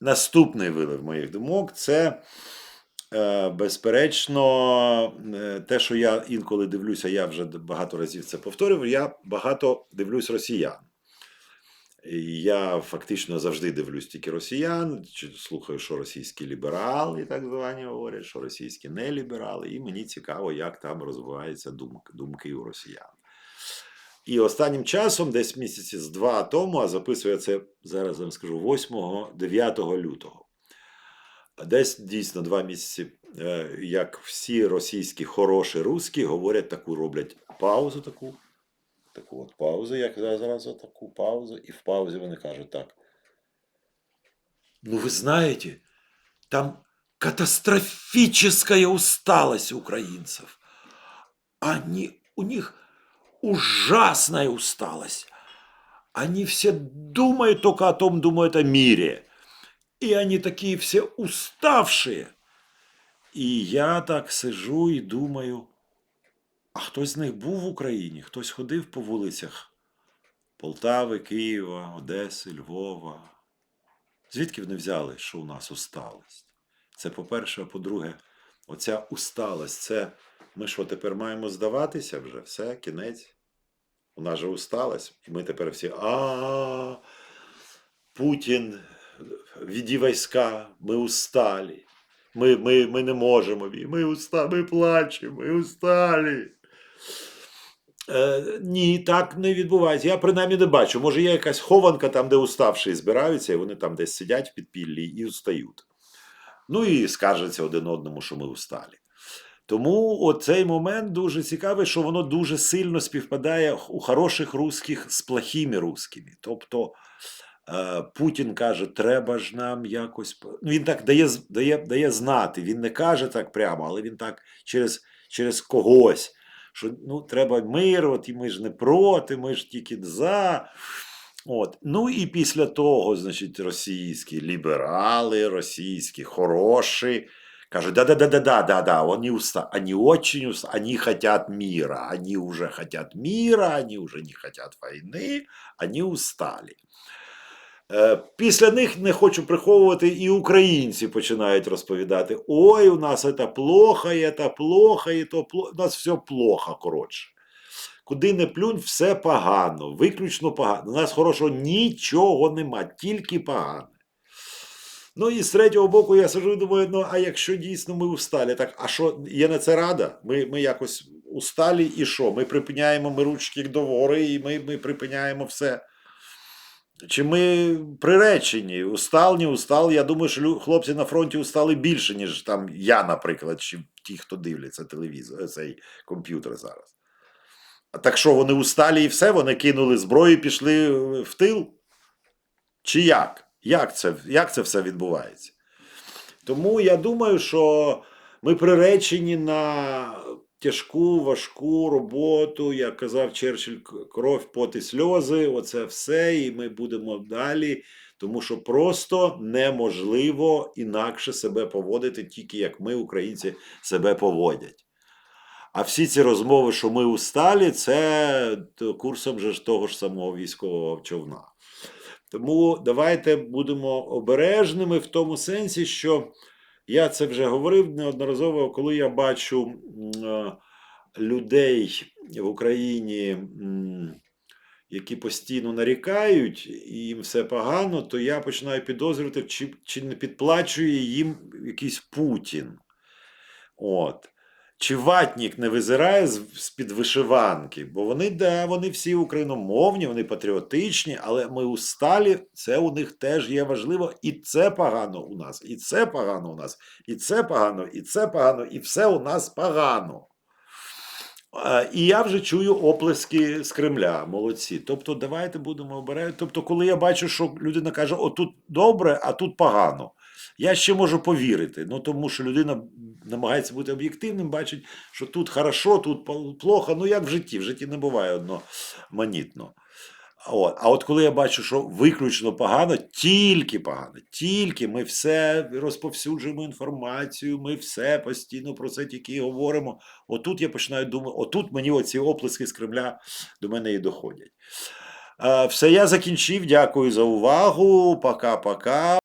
наступний вилив моїх думок це, е, безперечно, е, те, що я інколи дивлюся, я вже багато разів це повторював, я багато дивлюсь росіян. Я фактично завжди дивлюсь тільки росіян, чи слухаю, що російські ліберали, так звані говорять, що російські неліберали, і мені цікаво, як там розвиваються думки, думки у росіян. І останнім часом, десь місяці з два тому, а записую я це зараз вам скажу 8-9 лютого. Десь дійсно два місяці, е, як всі російські хороші русські говорять таку, роблять паузу таку, таку от паузу, як зараз таку паузу, і в паузі вони кажуть так. Ну, вы знаете, там катастрофическая усталость украинцев. Они, у них ужасная усталость. Они все думают только о том, думают о мире. И они такие все уставшие. І я так сижу і думаю, а хтось з них був в Україні, хтось ходив по вулицях Полтави, Києва, Одеси, Львова. Звідки вони взяли, що у нас усталость? Це по-перше, а по-друге, оця усталость, це ми що тепер маємо здаватися вже? Все, кінець. Нас же усталость, і ми тепер всі а Путін, віді війська, ми усталі. Ми, ми, ми не можемо. Ми, уста, ми плачемо, ми усталі. Е, ні, так не відбувається. Я принаймні не бачу. Може, є якась хованка там, де уставші збираються, і вони там десь сидять в підпіллі і устають. Ну і скаржаться один одному, що ми усталі. Тому оцей момент дуже цікавий, що воно дуже сильно співпадає у хороших русських з плохими русскими. Тобто е, Путін каже, треба ж нам якось. Ну, він так дає, дає, дає знати. Він не каже так прямо, але він так через, через когось. Що ну, треба мир, от і ми ж не проти, ми ж тільки за. От. Ну і після того, значить, російські ліберали, російські хороші, кажуть, да-да-да-да-да-да, вони уста, они очень уста, они хотят мира, они уже хотят мира, они уже не хотят войны, они устали. Е, Після них не хочу приховувати, і українці починають розповідати: ой, у нас це плохо, це плохо, і то плохо. У нас все плохо, коротше. Куди не плюнь, все погано, виключно погано. У нас хорошого нічого нема, тільки погане. Ну і з третього боку я сижу і думаю, ну а якщо дійсно ми усталі, так а що є на це рада? Ми, ми якось усталі і що? Ми припиняємо ми ручки догори, і ми, ми припиняємо все. Чи ми приречені? Устал, не устал. Я думаю, що хлопці на фронті устали більше, ніж там я, наприклад, чи ті, хто дивляться телевізор, цей комп'ютер зараз. Так що, вони усталі і все, вони кинули зброю і пішли е, в тил? Чи як? Як це, як це все відбувається? Тому я думаю, що ми приречені на тяжку, важку роботу, як казав Черчилль, кров, пот і сльози, оце все, і ми будемо далі, тому що просто неможливо інакше себе поводити, тільки як ми, українці, себе поводять. А всі ці розмови, що ми усталі, це курсом же того ж самого військового човна. Тому давайте будемо обережними в тому сенсі, що я це вже говорив неодноразово, коли я бачу е, людей в Україні, які постійно нарікають, і їм все погано, то я починаю підозрювати, чи, чи не підплачує їм якийсь Путін. От. Чи ватнік не визирає з-під вишиванки? Бо вони, да, вони всі україномовні, вони патріотичні, але ми усталі, це у них теж є важливо, і це погано у нас, і це погано у нас, і це погано, і це погано, і все у нас погано. І я вже чую оплески з Кремля, молодці. Тобто, давайте будемо обирати. Тобто, коли я бачу, що людина каже, отут добре, а тут погано. Я ще можу повірити. Ну тому що людина намагається бути об'єктивним, бачить, що тут хорошо, тут плохо. Ну як в житті, в житті не буває одноманітно. От. А от коли я бачу, що виключно погано, тільки погано, тільки ми все розповсюджуємо інформацію, ми все постійно про це тільки говоримо. Отут я починаю думати, отут мені оці оплески з Кремля до мене і доходять. Е, Все, я закінчив. Дякую за увагу. Пока-пока.